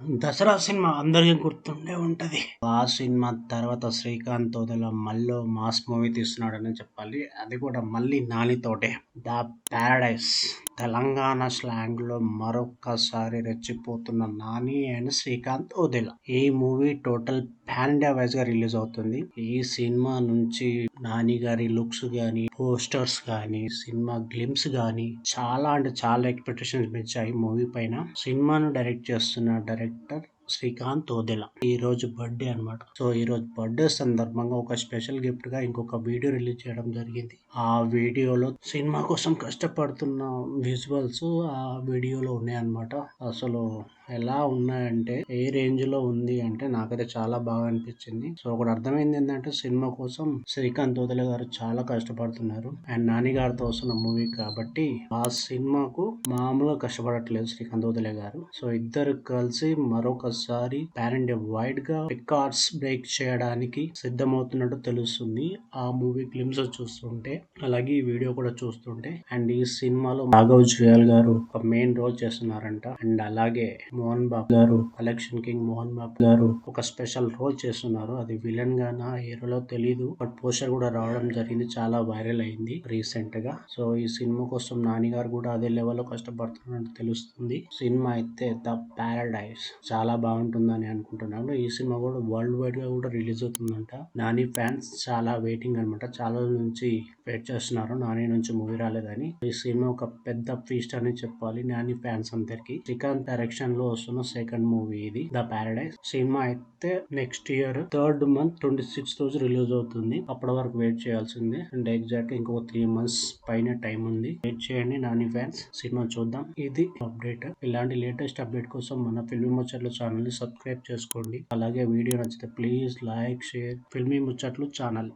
Dasara cinema అందరికీ గుర్తుండే ఉంటది. ఆ సినిమా తర్వాత శ్రీకాంత్ తోదల మళ్ళీ మాస్ మూవీ తీస్తున్నాడని చెప్పాలి. అది కూడా మళ్ళీ నానితోటే. The paradise. తెలంగాణ స్లాంగ్లో మరొక్కసారి రెచ్చిపోతున్న నాని అండ్ శ్రీకాంత్ ఓదెల ఈ మూవీ టోటల్ పాన్ ఇండియా వైజ్గా రిలీజ్ అవుతుంది. ఈ సినిమా నుంచి నాని గారి లుక్స్ గాని పోస్టర్స్ గాని సినిమా గ్లిమ్స్ గాని చాలా అంటే చాలా ఎక్స్పెక్టేషన్స్ పెంచాయి మూవీ పైన. సినిమాను డైరెక్ట్ చేస్తున్న vector శ్రీకాంత్ ఓదెల ఈ రోజు బర్త్డే అన్నమాట. సో ఈ రోజు బర్త్డే సందర్భంగా ఒక స్పెషల్ గిఫ్ట్గా ఇంకొక వీడియో రిలీజ్ చేయడం జరిగింది. ఆ వీడియోలో సినిమా కోసం కష్టపడుతున్న విజువల్స్ ఆ వీడియోలో ఉన్నాయన్నమాట. అసలు ఎలా ఉన్నాయంటే ఏ రేంజ్లో ఉంది అంటే నాకైతే చాలా బాగా అనిపించింది. సో ఒకటి అర్థమైంది ఏంటంటే సినిమా కోసం శ్రీకాంత్ ఓదెల గారు చాలా కష్టపడుతున్నారు. అండ్ నాని గారితో వస్తున్న మూవీ కాబట్టి ఆ సినిమాకు మామూలుగా కష్టపడట్లేదు శ్రీకాంత్ ఓదెల గారు. సో ఇద్దరు కలిసి మరొక మరోసారి ప్యారెంట్ వైడ్గా రికార్డ్స్ బ్రేక్ చేయడానికి సిద్ధమవుతున్నట్టు తెలుస్తుంది. ఆ మూవీ క్లిమ్స్ చూస్తుంటే అలాగే ఈ వీడియో కూడా చూస్తుంటే అండ్ ఈ సినిమాలో రాఘవ్ జుయాల్ గారు ఒక మెయిన్ రోల్ చేస్తున్నారంట. అండ్ అలాగే మోహన్ బాబు గారు కలెక్షన్ కింగ్ మోహన్ బాబు గారు ఒక స్పెషల్ రోల్ చేస్తున్నారు. అది విలన్ గానా హీరోలో తెలియదు బట్ పోస్టర్ కూడా రావడం జరిగింది. చాలా వైరల్ అయింది రీసెంట్గా. సో ఈ సినిమా కోసం నాని గారు కూడా అదే లెవెల్లో కష్టపడుతున్నట్టు తెలుస్తుంది. సినిమా అయితే ద పారడైస్ చాలా బాగా బాగుంటుందని అనుకుంటున్నాను. ఈ సినిమా కూడా వరల్డ్ వైడ్గా కూడా రిలీజ్ అవుతుందంట. నాని ఫ్యాన్స్ చాలా వెయిటింగ్ అనమాట చాలా నుంచి వెయిట్ చేస్తున్నారు. నాని నుంచి మూవీ రాలేదని. ఈ సినిమా ఒక పెద్ద ఫీస్ట్ అని చెప్పాలి నాని ఫ్యాన్స్ అందరికి. శ్రీకాంత్ డైరెక్షన్లో వస్తున్న సెకండ్ మూవీ ఇది ద పారడైస్ సినిమా అయితే next year third month twenty six రోజు రిలీజ్ అవుతుంది. అప్పటి వరకు వెయిట్ చేయాల్సిందే. అండ్ ఎగ్జాక్ట్ ఇంకొక త్రీ మంత్స్ పైన టైం ఉంది. వెయిట్ చేయండి నాని ఫ్యాన్స్. సినిమా చూద్దాం. ఇది అప్డేట్. ఇలాంటి లేటెస్ట్ అప్డేట్ కోసం మన ఫిల్మ్ ముచ్చట్లు ఛానల్ ని సబ్స్క్రైబ్ చేసుకోండి. అలాగే వీడియో నచ్చితే ప్లీజ్ లైక్ షేర్ ఫిల్మీ ముచ్చట్లు ఛానల్.